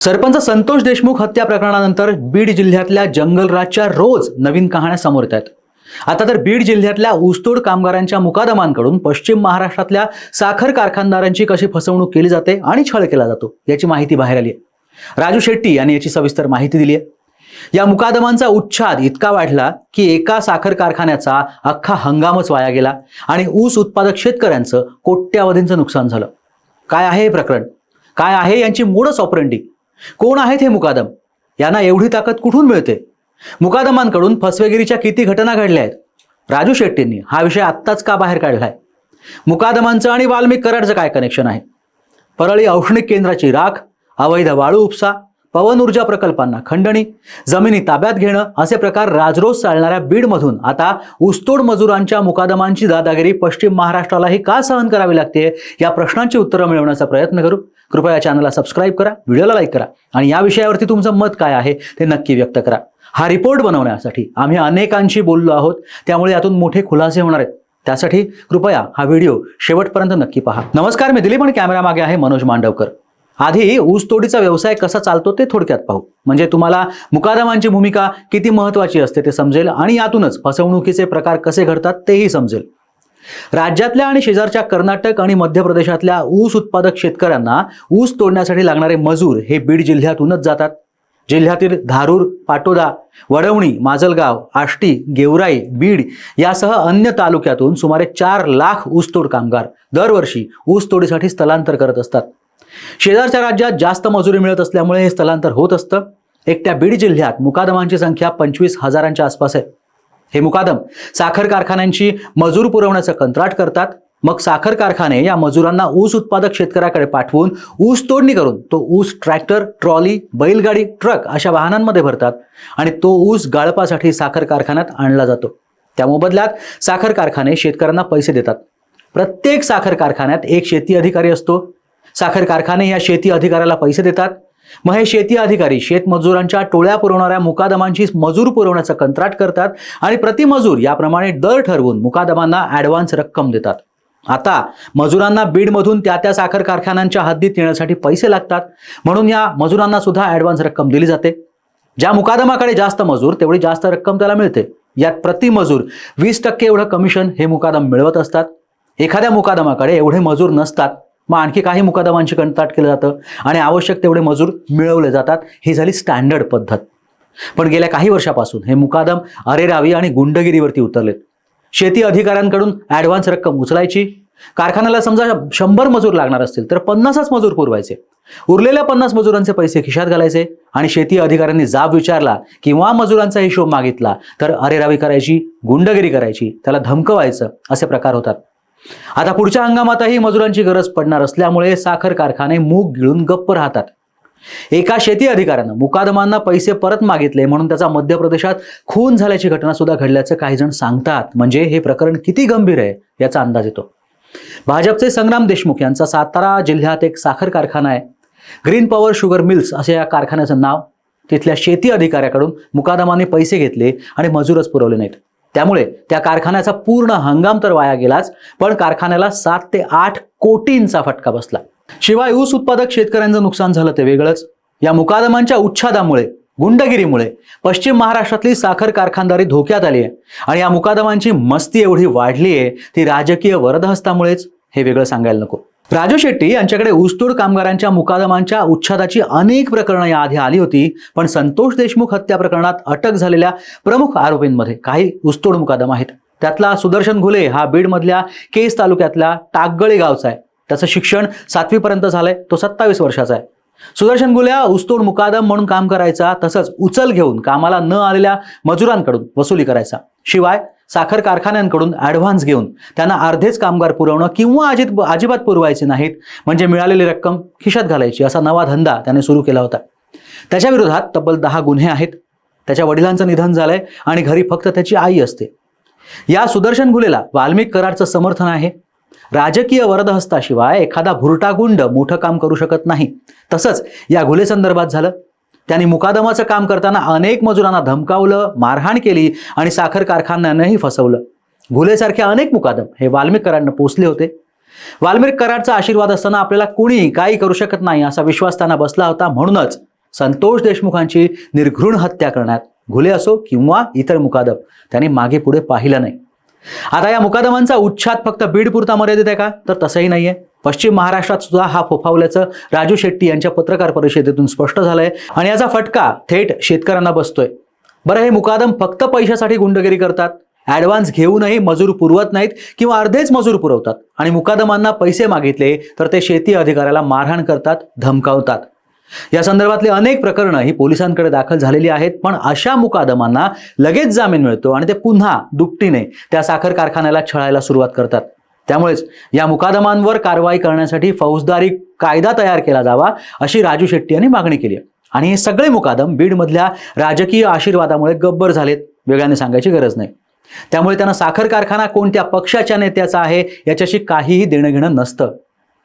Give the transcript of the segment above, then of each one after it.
सरपंच संतोष देशमुख हत्या प्रकरणानंतर बीड जिल्ह्यातल्या जंगलराजच्या रोज नवीन कहाण्या समोर येत आहेत. आता तर बीड जिल्ह्यातल्या ऊसतोड कामगारांच्या मुकादमांकडून पश्चिम महाराष्ट्रातल्या साखर कारखानदारांची कशी फसवणूक केली जाते आणि छळ केला जातो याची माहिती बाहेर आली आहे. राजू शेट्टी यांनी याची सविस्तर माहिती दिली आहे. या मुकादमांचा उच्छाद इतका वाढला की एका साखर कारखान्याचा अख्खा हंगामच वाया गेला आणि ऊस उत्पादक शेतकऱ्यांचं कोट्यावधींचं नुकसान झालं. काय आहे हे प्रकरण? काय आहे यांची मूळच ऑपरेंडी कोण आहेत हे मुकादम? यांना एवढी ताकद कुठून मिळते? मुकादमांकडून फसवेगिरीच्या किती घटना घडल्या आहेत? राजू शेट्टींनी हा विषय आत्ताच का बाहेर काढलाय? मुकादमांचं आणि वाल्मिक कराडचं काय कनेक्शन आहे? परळी औष्णिक केंद्राची राख अवैध वाळू उपसा पवन ऊर्जा प्रकल्पांना खंडणी जमिनी ताब्यात घेणं असे प्रकार राजरोज चालणाऱ्या बीडमधून आता ऊसतोड मजुरांच्या मुकादमांची दादागिरी पश्चिम महाराष्ट्रालाही का सहन करावी लागते या प्रश्नांची उत्तरं मिळवण्याचा प्रयत्न करू. कृपया चॅनलला सबस्क्राईब करा व्हिडिओला लाईक करा आणि या विषयावरती तुमचं मत काय आहे ते नक्की व्यक्त करा. हा रिपोर्ट बनवण्यासाठी आम्ही अनेकांशी बोललो आहोत त्यामुळे यातून मोठे खुलासे होणार आहेत. त्यासाठी कृपया हा व्हिडिओ शेवटपर्यंत नक्की पहा. नमस्कार मी दिलीप आणि कॅमेरा मागे आहे मनोज मांडवकर. आधी ऊसतोडीचा व्यवसाय कसा चालतो ते थोडक्यात पाहू. म्हणजे तुम्हाला मुकादमांची भूमिका किती महत्वाची असते ते समजेल आणि यातूनच फसवणुकीचे प्रकार कसे घडतात तेही समजेल. राज्यातल्या आणि शेजारच्या कर्नाटक आणि मध्य प्रदेशातल्या ऊस उत्पादक शेतकऱ्यांना ऊस तोडण्यासाठी लागणारे मजूर हे बीड जिल्ह्यातूनच जातात. जिल्ह्यातील धारूर पाटोदा वडवणी माजलगाव आष्टी गेवराई बीड यासह अन्य तालुक्यातून सुमारे चार लाख ऊसतोड कामगार दरवर्षी ऊसतोडीसाठी स्थलांतर करत असतात. शेजारच्या राज्यात जास्त मजुरी मिळत असल्यामुळे हे स्थलांतर होत असतं. एकट्या बीड जिल्ह्यात मुकादमांची संख्या पंचवीस हजारांच्या आसपास आहे. हे मुकादम साखर कारखान्यांची मजूर पुरवण्याचं कंत्राट करतात. मग साखर कारखाने या मजुरांना ऊस उत्पादक शेतकऱ्याकडे पाठवून ऊस तोडणी करून तो ऊस ट्रॅक्टर ट्रॉली बैलगाडी ट्रक अशा वाहनांमध्ये भरतात आणि तो ऊस गाळपासाठी साखर कारखान्यात आणला जातो. त्या मोबदल्यात साखर कारखाने शेतकऱ्यांना पैसे देतात. प्रत्येक साखर कारखान्यात एक शेती अधिकारी असतो. साखर कारखाने या शेती अधिकाऱ्याला पैसे देतात. मग हे शेती अधिकारी शेतमजुरांच्या टोळ्या पुरवणाऱ्या मुकादमांची मजूर पुरवण्याचं कंत्राट करतात आणि प्रतिमजूर याप्रमाणे दर ठरवून मुकादमांना ॲडव्हान्स रक्कम देतात. आता मजुरांना बीडमधून त्या त्या साखर कारखान्यांच्या हद्दीत येण्यासाठी पैसे लागतात. म्हणून या मजुरांना सुद्धा ॲडव्हान्स रक्कम दिली जाते. ज्या मुकादमाकडे जास्त मजूर तेवढी जास्त रक्कम त्याला मिळते. यात प्रति मजूर वीस टक्के एवढं कमिशन हे मुकादम मिळवत असतात. एखाद्या मुकादमाकडे एवढे मजूर नसतात. मग आणखी काही मुकादमांची कंत्राट केलं जातं आणि आवश्यक तेवढे मजूर मिळवले जातात. ही झाली स्टँडर्ड पद्धत. पण गेल्या काही वर्षापासून हे मुकादम अरेरावी आणि गुंडगिरीवरती उतरलेत. शेती अधिकाऱ्यांकडून ॲडव्हान्स रक्कम उचलायची. कारखान्याला समजा शंभर मजूर लागणार असतील तर पन्नासच मजूर पुरवायचे. उरलेल्या पन्नास मजुरांचे पैसे खिशात घालायचे आणि शेती अधिकाऱ्यांनी जाब विचारला किंवा मजुरांचा हिशोब मागितला तर अरेरावी करायची गुंडगिरी करायची त्याला धमकवायचं असे प्रकार होतात. आता पुढच्या हंगामातही मजुरांची गरज पडणार असल्यामुळे साखर कारखाने मूग गिळून गप्प राहतात. एका शेती अधिकाऱ्यानं मुकादमांना पैसे परत मागितले म्हणून त्याचा मध्य प्रदेशात खून झाल्याची घटना सुद्धा घडल्याचं काही जण सांगतात. म्हणजे हे प्रकरण किती गंभीर आहे याचा अंदाज येतो. भाजपचे संग्राम देशमुख यांचा सातारा जिल्ह्यात एक साखर कारखाना आहे. ग्रीन पॉवर शुगर मिल्स असे या कारखान्याचं नाव. तिथल्या शेती अधिकाऱ्याकडून मुकादमाने पैसे घेतले आणि मजूरच पुरवले नाहीत. त्यामुळे त्या कारखान्याचा पूर्ण हंगाम तर वाया गेलाच पण कारखान्याला सात ते आठ कोटींचा फटका बसला. शिवाय ऊस उत्पादक शेतकऱ्यांचं नुकसान झालं ते वेगळंच. या मुकादमांच्या उच्छादामुळे गुंडगिरीमुळे पश्चिम महाराष्ट्रातली साखर कारखानदारी धोक्यात आली आहे आणि या मुकादमांची मस्ती एवढी वाढली आहे ती राजकीय वरदहस्तामुळेच हे वेगळं सांगायला नको. राजू शेट्टी यांच्याकडे ऊसतोड कामगारांच्या मुकादमांच्या उच्छादाची अनेक प्रकरणं याआधी आली होती पण संतोष देशमुख हत्या प्रकरणात अटक झालेल्या प्रमुख आरोपींमध्ये काही ऊसतोड मुकादम आहेत. त्यातला सुदर्शन घुले हा बीडमधल्या केस तालुक्यातल्या टाकगळे गावचा आहे. त्याचं शिक्षण सातवीपर्यंत झालंय तो सत्तावीस वर्षाचा आहे. सुदर्शन गुल्या उस्तोड मुकादम म्हणून काम करायचा तसंच उचल घेऊन कामाला न आलेल्या मजुरांकडून वसुली करायचा. शिवाय साखर कारखान्यांकडून ॲडव्हान्स घेऊन त्यांना अर्धेच कामगार पुरवणं किंवा अजित अजिबात पुरवायचे नाहीत म्हणजे मिळालेली रक्कम खिशात घालायची असा नवा धंदा त्याने सुरू केला होता. त्याच्या विरोधात तब्बल दहा गुन्हे आहेत. त्याच्या वडिलांचं निधन झालंय आणि घरी फक्त त्याची आई असते. या सुदर्शन गुलेला वाल्मिक करारचं समर्थन आहे. राजकीय वरदहस्ताशिवाय एखादा भुरटा गुंड मोठं काम करू शकत नाही. तसंच या घुले संदर्भात झालं. त्यांनी मुकादमाचं काम करताना अनेक मजुरांना धमकावलं मारहाण केली आणि साखर कारखान्यांनाही फसवलं. घुलेसारखे अनेक मुकादम हे वाल्मिककरांनं पोचले होते. वाल्मिक आशीर्वाद असताना आपल्याला कुणी काही करू शकत नाही असा विश्वास त्यांना बसला होता. म्हणूनच संतोष देशमुखांची निर्घृण हत्या करण्यात घुले असो किंवा इतर मुकादम त्यांनी मागे पुढे पाहिलं नाही. आता या मुकादमांचा उच्छाद फक्त बीड पुरता मर्यादित आहे का? तर तसंही नाहीये. पश्चिम महाराष्ट्रात सुद्धा हा फोफावल्याचं राजू शेट्टी यांच्या पत्रकार परिषदेतून स्पष्ट झालंय आणि याचा फटका थेट शेतकऱ्यांना बसतोय. बरं हे मुकादम फक्त पैशासाठी गुंडगिरी करतात? ॲडव्हान्स घेऊनही मजूर पुरवत नाहीत किंवा अर्धेच मजूर पुरवतात आणि मुकादमांना पैसे मागितले तर ते शेती अधिकाऱ्याला मारहाण करतात धमकावतात. या संदर्भातली अनेक प्रकरणं ही पोलिसांकडे दाखल झालेली आहेत पण अशा मुकादमांना लगेच जामीन मिळतो आणि ते पुन्हा दुपटीने त्या साखर कारखान्याला छळायला सुरुवात करतात. त्यामुळेच या मुकादमांवर कारवाई करण्यासाठी फौजदारी कायदा तयार केला जावा अशी राजू शेट्टी यांनी मागणी केली आहे. आणि हे सगळे मुकादम बीडमधल्या राजकीय आशीर्वादामुळे गब्बर झालेत वेगळ्याने सांगायची गरज नाही. त्यामुळे त्यांना साखर कारखाना कोणत्या पक्षाच्या नेत्याचा आहे याच्याशी काहीही देणं घेणं नसतं.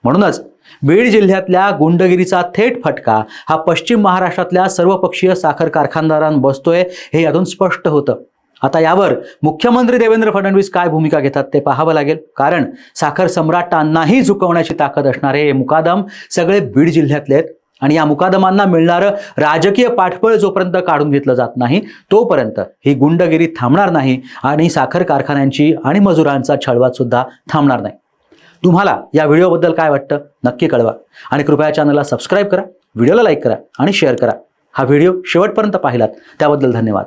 म्हणूनच बीड जिल्ह्यातल्या गुंडगिरीचा थेट फटका हा पश्चिम महाराष्ट्रातल्या सर्वपक्षीय साखर कारखानदारांना बसतोय हे यातून स्पष्ट होतं. आता यावर मुख्यमंत्री देवेंद्र फडणवीस काय भूमिका घेतात ते पाहावं लागेल. कारण साखर सम्राटांनाही झुकवण्याची ताकद असणारे हे मुकादम सगळे बीड जिल्ह्यातले आहेत. आणि या मुकादमांना मिळणारं राजकीय पाठबळ जोपर्यंत काढून घेतलं जात नाही तोपर्यंत ही गुंडगिरी थांबणार नाही आणि साखर कारखान्यांची आणि मजुरांचा छळवाद सुद्धा थांबणार नाही. तुम्हाला या व्हिडिओबद्दल काय वाटतं नक्की कळवा. आणि कृपया चॅनलला सबस्क्राईब करा व्हिडिओला लाईक करा आणि शेअर करा. हा व्हिडिओ शेवटपर्यंत पाहिलात त्याबद्दल धन्यवाद.